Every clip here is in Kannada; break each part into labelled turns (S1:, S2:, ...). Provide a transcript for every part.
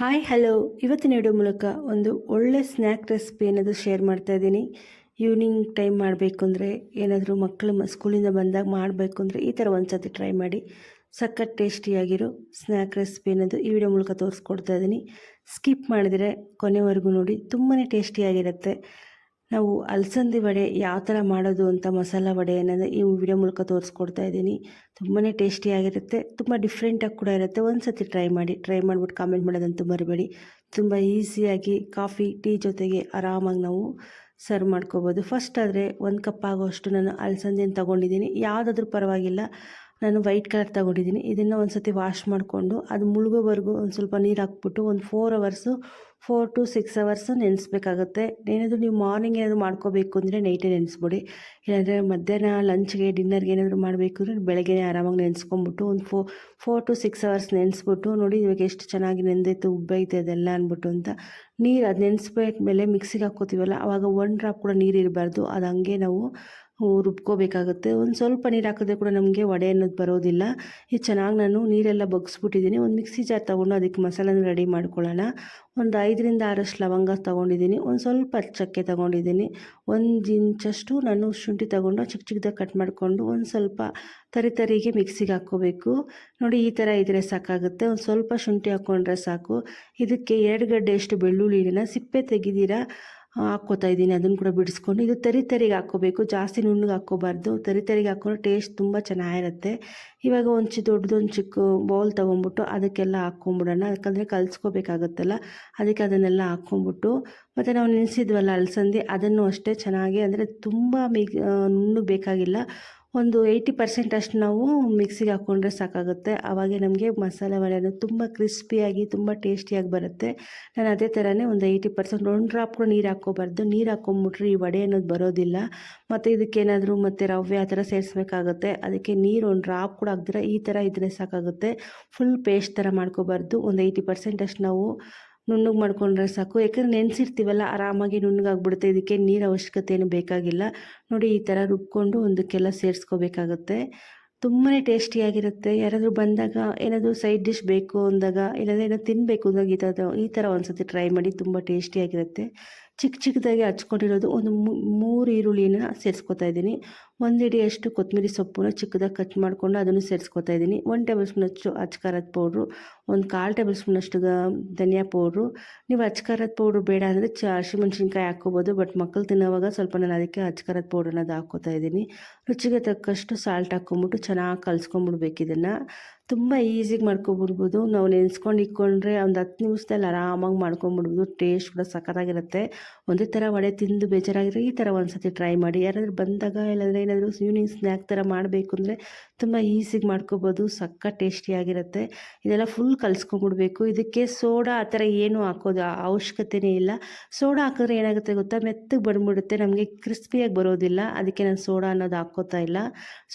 S1: ಹಾಯ್ ಹಲೋ ಇವತ್ತಿನ ವಿಡಿಯೋ ಮೂಲಕ ಒಂದು ಒಳ್ಳೆ ಸ್ನ್ಯಾಕ್ ರೆಸಿಪಿ ಏನಾದರೂ ಶೇರ್ ಮಾಡ್ತಾ ಇದ್ದೀನಿ. ಈವ್ನಿಂಗ್ ಟೈಮ್ ಮಾಡಬೇಕು ಅಂದರೆ ಏನಾದರೂ ಮಕ್ಕಳು ಮ ಸ್ಕೂಲಿಂದ ಬಂದಾಗ ಮಾಡಬೇಕು ಅಂದರೆ ಈ ಥರ ಒಂದು ಸತಿ ಟ್ರೈ ಮಾಡಿ. ಸಖತ್ ಟೇಸ್ಟಿಯಾಗಿರೋ ಸ್ನ್ಯಾಕ್ ರೆಸಿಪಿ ಅನ್ನೋದು ಈ ವಿಡಿಯೋ ಮೂಲಕ ತೋರಿಸ್ಕೊಡ್ತಾ ಇದ್ದೀನಿ. ಸ್ಕಿಪ್ ಮಾಡಿದರೆ ಕೊನೆವರೆಗೂ ನೋಡಿ ತುಂಬಾ ಟೇಸ್ಟಿಯಾಗಿರುತ್ತೆ ನಾವು ಅಲಸಂದಿ ವಡೆ ಯಾವ ಥರ ಮಾಡೋದು ಅಂತ ಮಸಾಲ ವಡೆ ಅನ್ನೋದು ಈ ವಿಡಿಯೋ ಮೂಲಕ ತೋರಿಸ್ಕೊಡ್ತಾ ಇದ್ದೀನಿ. ತುಂಬಾ ಟೇಸ್ಟಿಯಾಗಿರುತ್ತೆ ತುಂಬ ಡಿಫ್ರೆಂಟಾಗಿ ಕೂಡ ಇರುತ್ತೆ. ಒಂದು ಸತಿ ಟ್ರೈ ಮಾಡಿ ಟ್ರೈ ಮಾಡಿಬಿಟ್ಟು ಕಾಮೆಂಟ್ ಮಾಡೋದಂತೂ ಮರಿಬೇಡಿ. ತುಂಬ ಈಸಿಯಾಗಿ ಕಾಫಿ ಟೀ ಜೊತೆಗೆ ಆರಾಮಾಗಿ ನಾವು ಸರ್ವ್ ಮಾಡ್ಕೋಬೋದು. ಫಸ್ಟ್ ಆದರೆ ಒಂದು ಕಪ್ ಆಗೋಷ್ಟು ನಾನು ಅಲಸಂದಿನ ತೊಗೊಂಡಿದ್ದೀನಿ. ಯಾವುದಾದ್ರೂ ಪರವಾಗಿಲ್ಲ, ನಾನು ವೈಟ್ ಕಲರ್ ತೊಗೊಂಡಿದ್ದೀನಿ. ಇದನ್ನು ಒಂದು ಸತಿ ವಾಶ್ ಮಾಡಿಕೊಂಡು ಅದು ಮುಳುಗೋವರೆಗೂ ಒಂದು ಸ್ವಲ್ಪ ನೀರು ಹಾಕ್ಬಿಟ್ಟು ಒಂದು four hours four to six hours ನೆನೆಸ್ಬೇಕಾಗುತ್ತೆ. ಏನಾದರೂ ನೀವು ಮಾರ್ನಿಂಗ್ ಏನಾದರೂ ಮಾಡ್ಕೋಬೇಕು ಅಂದರೆ ನೈಟೇ ನೆನೆಸ್ಬಿಡಿ. ಇಲ್ಲಾಂದರೆ ಮಧ್ಯಾಹ್ನ ಲಂಚ್ಗೆ ಡಿನ್ನರ್ಗೆ ಏನಾದರೂ ಮಾಡಬೇಕು ಅಂದರೆ ಬೆಳಗ್ಗೆ ಆರಾಮಾಗಿ ನೆನೆಸ್ಕೊಂಬಿಟ್ಟು ಒಂದು four four to six hours ನೆನೆಸ್ಬಿಟ್ಟು ನೋಡಿ ಇವಾಗ ಎಷ್ಟು ಚೆನ್ನಾಗಿ ನೆಂದೈತೆ ಉಬ್ಬೈತೆ ಅದೆಲ್ಲ ಅಂದ್ಬಿಟ್ಟು ಅಂತ ನೀರು ಅದು ನೆನೆಸ್ಬಿಟ್ಮೇಲೆ ಮಿಕ್ಸಿಗೆ ಹಾಕ್ಕೋತೀವಲ್ಲ ಆವಾಗ ಒನ್ ಡ್ರಾಪ್ ಕೂಡ ನೀರು ಇರಬಾರ್ದು. ಅದು ಹಂಗೆ ನಾವು ರುಬ್ಕೋಬೇಕಾಗುತ್ತೆ. ಒಂದು ಸ್ವಲ್ಪ ನೀರು ಹಾಕಿದ್ರೆ ಕೂಡ ನಮಗೆ ವಡೆ ಅನ್ನೋದು ಬರೋದಿಲ್ಲ. ಈ ಚೆನ್ನಾಗಿ ನಾನು ನೀರೆಲ್ಲ ಬಗ್ಸ್ಬಿಟ್ಟಿದ್ದೀನಿ ಒಂದು ಮಿಕ್ಸಿ ಜಾರ್ ತೊಗೊಂಡು ಅದಕ್ಕೆ ಮಸಾಲನ ರೆಡಿ ಮಾಡ್ಕೊಳ್ಳೋಣ. ಒಂದು ಐದರಿಂದ ಆರಷ್ಟು ಲವಂಗ ತೊಗೊಂಡಿದ್ದೀನಿ ಒಂದು ಸ್ವಲ್ಪ ಚಕ್ಕೆ ತೊಗೊಂಡಿದ್ದೀನಿ ಒಂದು ಇಂಚಷ್ಟು ನಾನು ಶುಂಠಿ ತೊಗೊಂಡು ಚಿಕ್ಕ ಚಿಕ್ಕದಾಗಿ ಕಟ್ ಮಾಡಿಕೊಂಡು ಒಂದು ಸ್ವಲ್ಪ ತರಿ ತರಿಗೆ ಮಿಕ್ಸಿಗೆ ಹಾಕ್ಕೋಬೇಕು. ನೋಡಿ ಈ ಥರ ಇದ್ದರೆ ಸಾಕಾಗುತ್ತೆ. ಒಂದು ಸ್ವಲ್ಪ ಶುಂಠಿ ಹಾಕ್ಕೊಂಡ್ರೆ ಸಾಕು. ಇದಕ್ಕೆ ಎರಡು ಗಡ್ಡೆಯಷ್ಟು ಬೆಳ್ಳುಳ್ಳಿನ ಸಿಪ್ಪೆ ತೆಗೆದಿರ? ಹಾಕ್ಕೋತಾ ಇದ್ದೀನಿ. ಅದನ್ನು ಕೂಡ ಬಿಡಿಸ್ಕೊಂಡು ಇದು ತರಿ ತರಿಗೆ ಹಾಕ್ಕೋಬೇಕು. ಜಾಸ್ತಿ ನುಣ್ಣಗೆ ಹಾಕ್ಕೋಬಾರ್ದು. ತರಿ ತರಿಗೆ ಹಾಕ್ಕೊಂಡ್ರೆ ಟೇಸ್ಟ್ ತುಂಬ ಚೆನ್ನಾಗಿರುತ್ತೆ. ಇವಾಗ ಒಂದು ದೊಡ್ಡದೊಂದು ಚಿಕ್ಕ ಬೌಲ್ ತೊಗೊಂಬಿಟ್ಟು ಅದಕ್ಕೆಲ್ಲ ಹಾಕ್ಕೊಂಬಿಡೋಣ. ಯಾಕಂದರೆ ಕಲಿಸ್ಕೋಬೇಕಾಗತ್ತಲ್ಲ. ಅದಕ್ಕೆ ಅದನ್ನೆಲ್ಲ ಹಾಕ್ಕೊಂಬಿಟ್ಟು, ಮತ್ತು ನಾವು ನೆನೆಸಿದ್ವಲ್ಲ ಅಲಸಂದಿ, ಅದನ್ನು ಅಷ್ಟೇ ಚೆನ್ನಾಗಿ, ಅಂದರೆ ತುಂಬ ಮಿಗ್ ನುಣ್ಣಗೆ ಬೇಕಾಗಿಲ್ಲ. ಒಂದು ಏಯ್ಟಿ ಪರ್ಸೆಂಟ್ ಅಷ್ಟು ನಾವು ಮಿಕ್ಸಿಗೆ ಹಾಕ್ಕೊಂಡ್ರೆ ಸಾಕಾಗುತ್ತೆ. ಆವಾಗೆ ನಮಗೆ ಮಸಾಲೆ ವಡೆ ಅನ್ನೋದು ತುಂಬ ಕ್ರಿಸ್ಪಿಯಾಗಿ ತುಂಬ ಟೇಸ್ಟಿಯಾಗಿ ಬರುತ್ತೆ. ನಾನು ಅದೇ ಥರನೇ ಒಂದು ಏಯ್ಟಿ ಪರ್ಸೆಂಟ್ ಒಂದು ಡ್ರಾಪ್ ಕೂಡ ನೀರು ಹಾಕ್ಕೋಬಾರ್ದು. ನೀರು ಹಾಕ್ಕೊಂಬಿಟ್ರೆ ಈ ವಡೆ ಅನ್ನೋದು ಬರೋದಿಲ್ಲ. ಮತ್ತು ಇದಕ್ಕೇನಾದರೂ ಮತ್ತು ರವೆ ಆ ಥರ ಸೇರಿಸ್ಬೇಕಾಗುತ್ತೆ. ಅದಕ್ಕೆ ನೀರು ಒಂದು ಡ್ರಾಪ್ ಕೂಡ ಹಾಕಿದ್ರೆ ಈ ಥರ ಇದ್ರೆ ಸಾಕಾಗುತ್ತೆ. ಫುಲ್ ಪೇಸ್ಟ್ ಥರ ಮಾಡ್ಕೋಬಾರ್ದು. ಒಂದು ಏಯ್ಟಿ ಪರ್ಸೆಂಟ್ ಅಷ್ಟು ನಾವು ನುಣ್ಣಗೆ ಮಾಡ್ಕೊಂಡ್ರೆ ಸಾಕು. ಯಾಕಂದ್ರೆ ನೆನೆಸಿರ್ತೀವಲ್ಲ, ಆರಾಮಾಗಿ ನುಣ್ಣಗಾಗ್ಬಿಡುತ್ತೆ. ಇದಕ್ಕೆ ನೀರು ಅವಶ್ಯಕತೆ ಏನು ಬೇಕಾಗಿಲ್ಲ. ನೋಡಿ, ಈ ಥರ ರುಬ್ಕೊಂಡು ಒಂದಕ್ಕೆಲ್ಲ ಸೇರಿಸ್ಕೋಬೇಕಾಗುತ್ತೆ. ತುಂಬಾ ಟೇಸ್ಟಿಯಾಗಿರುತ್ತೆ. ಯಾರಾದರೂ ಬಂದಾಗ ಏನಾದರೂ ಸೈಡ್ ಡಿಶ್ ಬೇಕು ಅಂದಾಗ, ಇಲ್ಲಾಂದರೆ ಏನೋ ತಿನ್ನಬೇಕು ಅಂದಾಗ ಈ ಥರ ಈ ಥರ ಒಂದ್ಸತಿ ಟ್ರೈ ಮಾಡಿ ತುಂಬ ಟೇಸ್ಟಿಯಾಗಿರುತ್ತೆ. ಚಿಕ್ಕ ಚಿಕ್ಕದಾಗಿ ಹಚ್ಕೊಂಡಿರೋದು ಒಂದು ಮೂರು ಈರುಳ್ಳಿನ ಸೇರಿಸ್ಕೊತಾ ಇದ್ದೀನಿ. ಒಂದು ಹಿಡಿಯಷ್ಟು ಕೊತ್ತಂಬರಿ ಸೊಪ್ಪನ್ನ ಚಿಕ್ಕದಾಗಿ ಕಟ್ ಮಾಡಿಕೊಂಡು ಅದನ್ನು ಸೇರಿಸ್ಕೊತಾ ಇದ್ದೀನಿ. ಒಂದು ಟೇಬಲ್ ಸ್ಪೂನಷ್ಟು ಅಚ್ಕಾರದ ಪೌಡ್ರು ಒಂದು ಕಾಲು ಟೇಬಲ್ ಸ್ಪೂನಷ್ಟು ಧನಿಯಾ ಪೌಡ್ರು ನೀವು ಅಚ್ಕಾರದ ಪೌಡ್ರು ಬೇಡ ಅಂದರೆ ಚ, ಹಸಿಮೆಣ್ಸಿನ್ಕಾಯಿ ಹಾಕ್ಕೋಬೋದು ಬಟ್ ಮಕ್ಕಳು ತಿನ್ನೋವಾಗ ಸ್ವಲ್ಪ ನಾನು ಅದಕ್ಕೆ ಅಚ್ಕಾರದ ಪೌಡ್ರನ್ನ ಅದು ಹಾಕ್ಕೋತಾ ಇದ್ದೀನಿ. ರುಚಿಗೆ ತಕ್ಕಷ್ಟು ಸಾಲ್ಟ್ ಹಾಕ್ಕೊಂಬಿಟ್ಟು ಚೆನ್ನಾಗಿ ಕಲಿಸ್ಕೊಂಬಿಡ್ಬೇಕು ಇದನ್ನು ತುಂಬ ಈಸಿಗೆ ಮಾಡ್ಕೊಬಿಡ್ಬೋದು. ನಾವು ನೆನೆಸ್ಕೊಂಡು ಇಕ್ಕೊಂಡ್ರೆ ಒಂದು ಹತ್ತು ನಿಮಿಷದಲ್ಲಿ ಆರಾಮಾಗಿ ಮಾಡ್ಕೊಂಬಿಡ್ಬೋದು ಟೇಸ್ಟ್ ಕೂಡ ಸಖತ್ತಾಗಿರುತ್ತೆ. ಒಂದೇ ಥರ ವಡೆ ತಿಂದು ಬೇಜಾರಾಗಿರೋ ಈ ಥರ ಒಂದು ಸತಿ ಟ್ರೈ ಮಾಡಿ. ಯಾರಾದರೂ ಬಂದಾಗ, ಇಲ್ಲಾಂದರೆ ಏನಾದರೂ ಈವ್ನಿಂಗ್ ಸ್ನ್ಯಾಕ್ ಥರ ಮಾಡಬೇಕು ಅಂದರೆ ತುಂಬ ಈಸಿಗೆ ಮಾಡ್ಕೋಬೋದು, ಸಕ್ಕ ಟೇಸ್ಟಿಯಾಗಿರುತ್ತೆ ಇದೆಲ್ಲ ಫುಲ್ ಕಲಿಸ್ಕೊಂಡ್ಬಿಡ್ಬೇಕು. ಇದಕ್ಕೆ ಸೋಡಾ ಆ ಥರ ಏನೂ ಹಾಕೋದು ಅವಶ್ಯಕತೆಯೇ ಇಲ್ಲ. ಸೋಡಾ ಹಾಕಿದ್ರೆ ಏನಾಗುತ್ತೆ ಗೊತ್ತಾ? ಮೆತ್ತಗೆ ಬಂದ್ಬಿಡುತ್ತೆ, ನಮಗೆ ಕ್ರಿಸ್ಪಿಯಾಗಿ ಬರೋದಿಲ್ಲ. ಅದಕ್ಕೆ ನಾನು ಸೋಡಾ ಅನ್ನೋದು ಹಾಕೋತಾ ಇಲ್ಲ.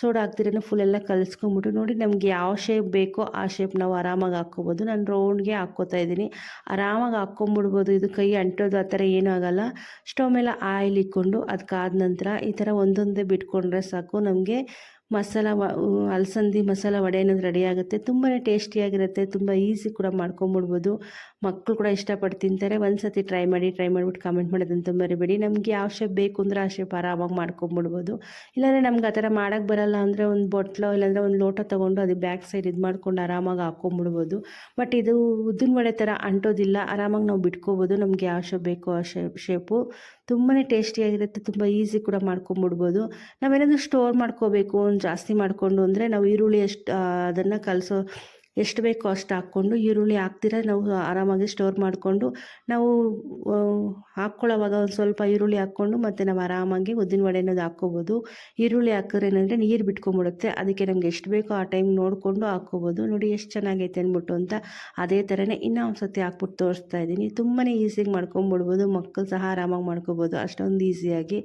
S1: ಸೋಡಾ ಹಾಕ್ದಿರೇ ಫುಲ್ ಎಲ್ಲ ಕಲಿಸ್ಕೊಂಬಿಟ್ಟು ನೋಡಿ ನಮಗೆ ಯಾವ ಶೇಪ್ ಬೇಕೋ ಆ ಶೇಪ್ ನಾವು ಆರಾಮಾಗಿ ಹಾಕ್ಕೋಬೋದು. ನಾನು ರೌಂಡ್ಗೆ ಹಾಕ್ಕೋತಾ ಇದ್ದೀನಿ. ಆರಾಮಾಗಿ ಹಾಕ್ಕೊಂಬಿಡ್ಬೋದು ಇದು ಕೈ ಅಂಟೋದು ಆ ಥರ ಏನೂ ಆಗೋಲ್ಲ. ಸ್ಟವ್ ಮೇಲೆ ಆಯಿಲ್ ಇಕ್ಕೊಂಡು ಅದಕ್ಕಾದ ನಂತರ ಈ ಥರ ಒಂದೊಂದೇ ಬಿಟ್ಕೊಂಡ್ರೆ ಸಾಕು. ನಮಗೆ ಮಸಾಲ ವ ಅಲಸಂದಿ ಮಸಾಲ ವಡೆ ಅನ್ನೋದು ರೆಡಿ ಆಗುತ್ತೆ ತುಂಬಾ ಟೇಸ್ಟಿಯಾಗಿರುತ್ತೆ ತುಂಬ ಈಸಿ ಕೂಡ ಮಾಡ್ಕೊಂಬಿಡ್ಬೋದು. ಮಕ್ಕಳು ಕೂಡ ಇಷ್ಟಪಟ್ಟು ತಿಂತಾರೆ. ಒಂದು ಸತಿ ಟ್ರೈ ಮಾಡಿ ಟ್ರೈ ಮಾಡಿಬಿಟ್ಟು ಕಾಮೆಂಟ್ ಮಾಡೋದಂತ ಮರಿಬೇಡಿ. ನಮಗೆ ಯಾವ ಶೇಪ್ ಬೇಕು ಅಂದರೆ ಆ ಶೇಪ್ ಆರಾಮಾಗಿ ಮಾಡ್ಕೊಂಬಿಡ್ಬೋದು. ಇಲ್ಲಾಂದರೆ ನಮ್ಗೆ ಆ ಥರ ಮಾಡೋಕ್ಕೆ ಬರಲ್ಲ ಅಂದರೆ ಒಂದು ಬೊಟ್ಲೋ ಇಲ್ಲಾಂದರೆ ಒಂದು ಲೋಟ ತೊಗೊಂಡು ಅದು ಬ್ಯಾಕ್ ಸೈಡ್ ಇದು ಮಾಡ್ಕೊಂಡು ಆರಾಮಾಗಿ ಹಾಕ್ಕೊಂಬಿಡ್ಬೋದು ಬಟ್ ಇದು ಉದ್ದಿನ ವಡೆ ಥರ ಅಂಟೋದಿಲ್ಲ. ಆರಾಮಾಗಿ ನಾವು ಬಿಟ್ಕೋಬೋದು. ನಮಗೆ ಯಾವ ಶೇಪ್ ಬೇಕು ಆ ಶೇಪ್ ಶೇಪು ತುಂಬಾ ಟೇಸ್ಟಿಯಾಗಿರುತ್ತೆ ತುಂಬ ಈಸಿ ಕೂಡ ಮಾಡ್ಕೊಂಬಿಡ್ಬೋದು. ನಾವೇನಾದರೂ ಸ್ಟೋರ್ ಮಾಡ್ಕೋಬೇಕು, ಜಾಸ್ತಿ ಮಾಡಿಕೊಂಡು ಅಂದರೆ ನಾವು ಈರುಳ್ಳಿ ಅಷ್ಟು ಅದನ್ನು ಕಲಸೋ ಎಷ್ಟು ಬೇಕೋ ಅಷ್ಟು ಹಾಕ್ಕೊಂಡು ಈರುಳ್ಳಿ ಹಾಕ್ತೀರ, ನಾವು ಆರಾಮಾಗಿ ಸ್ಟೋರ್ ಮಾಡಿಕೊಂಡು, ನಾವು ಹಾಕ್ಕೊಳ್ಳೋವಾಗ ಒಂದು ಸ್ವಲ್ಪ ಈರುಳ್ಳಿ ಹಾಕ್ಕೊಂಡು ಮತ್ತು ನಾವು ಆರಾಮಾಗಿ ಉದ್ದಿನ ವಡೆ ಅನ್ನೋದು ಹಾಕ್ಕೋಬೋದು. ಈರುಳ್ಳಿ ಹಾಕಿದ್ರೆ ಏನಂದರೆ ನೀರು ಬಿಟ್ಕೊಂಬಿಡುತ್ತೆ, ಅದಕ್ಕೆ ನಮ್ಗೆ ಎಷ್ಟು ಬೇಕೋ ಆ ಟೈಮ್ ನೋಡಿಕೊಂಡು ಹಾಕ್ಕೋಬೋದು. ನೋಡಿ ಎಷ್ಟು ಚೆನ್ನಾಗೈತೆ ಅಂದ್ಬಿಟ್ಟು ಅಂತ ಅದೇ ಥರನೇ ಇನ್ನೂ ಒಂದು ಸತಿ ಹಾಕ್ಬಿಟ್ಟು ತೋರಿಸ್ತಾ ಇದ್ದೀನಿ. ತುಂಬಾ ಈಸಿಯಾಗಿ ಮಾಡ್ಕೊಂಬಿಡ್ಬೋದು ಮಕ್ಕಳು ಸಹ ಆರಾಮಾಗಿ ಮಾಡ್ಕೋಬೋದು. ಅಷ್ಟೊಂದು ಈಸಿಯಾಗಿ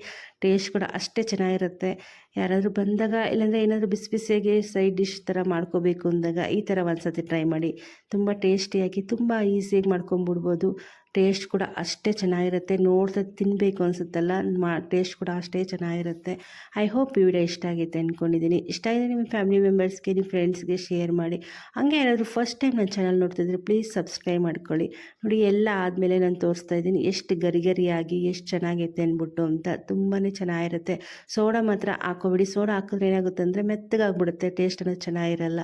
S1: ಟೇಸ್ಟ್ ಕೂಡ ಅಷ್ಟೇ ಚೆನ್ನಾಗಿರುತ್ತೆ. ಯಾರಾದರೂ ಬಂದಾಗ ಇಲ್ಲಾಂದರೆ ಏನಾದರೂ ಬಿಸಿ ಬಿಸಿಯಾಗಿ ಸೈಡ್ ಡಿಶ್ ಥರ ಮಾಡ್ಕೋಬೇಕು ಅಂದಾಗ ಈ ಥರ ಒಂದು ಸತಿ ಟ್ರೈ ಮಾಡಿ ತುಂಬ ಟೇಸ್ಟಿಯಾಗಿ ತುಂಬ ಈಸಿಯಾಗಿ ಮಾಡ್ಕೊಂಬಿಡ್ಬೋದು ಟೇಸ್ಟ್ ಕೂಡ ಅಷ್ಟೇ ಚೆನ್ನಾಗಿರುತ್ತೆ. ನೋಡ್ತಾ ತಿನ್ನಬೇಕು ಅನಿಸುತ್ತಲ್ಲ, ಮಾ ಟೇಸ್ಟ್ ಕೂಡ ಅಷ್ಟೇ ಚೆನ್ನಾಗಿರುತ್ತೆ. ಐ ಹೋಪ್ ಈ ವಿಡಿಯೋ ಇಷ್ಟ ಆಗಿದೆ ಅಂದ್ಕೊಂಡಿದ್ದೀನಿ ಇಷ್ಟ ಆಗಿದೆ ನಿಮ್ಮ ಫ್ಯಾಮಿಲಿ ಮೆಂಬರ್ಸ್ಗೆ ನಿಮ್ಮ ಫ್ರೆಂಡ್ಸ್ಗೆ ಶೇರ್ ಮಾಡಿ. ಹಂಗೆ ಏನಾದರೂ ಫಸ್ಟ್ ಟೈಮ್ ನನ್ನ ಚಾನಲ್ ನೋಡ್ತಿದ್ರೆ ಪ್ಲೀಸ್ ಸಬ್ಸ್ಕ್ರೈಬ್ ಮಾಡ್ಕೊಳ್ಳಿ. ನೋಡಿ, ಎಲ್ಲ ಆದಮೇಲೆ ನಾನು ತೋರಿಸ್ತಾ ಇದ್ದೀನಿ. ಎಷ್ಟು ಗರಿಗರಿಯಾಗಿ, ಎಷ್ಟು ಚೆನ್ನಾಗೈತೆ ಅಂದ್ಬಿಟ್ಟು ಅಂತ ತುಂಬಾ ಚೆನ್ನಾಗಿರುತ್ತೆ. ಸೋಡಾ ಮಾತ್ರ ಹಾಕೋಬಿಡಿ ಸೋಡಾ ಹಾಕಿದ್ರೆ ಏನಾಗುತ್ತೆ ಅಂದರೆ ಮೆತ್ತಗಾಗ್ಬಿಡುತ್ತೆ. ಟೇಸ್ಟ್ ಅನ್ನೋದು ಚೆನ್ನಾಗಿರಲ್ಲ.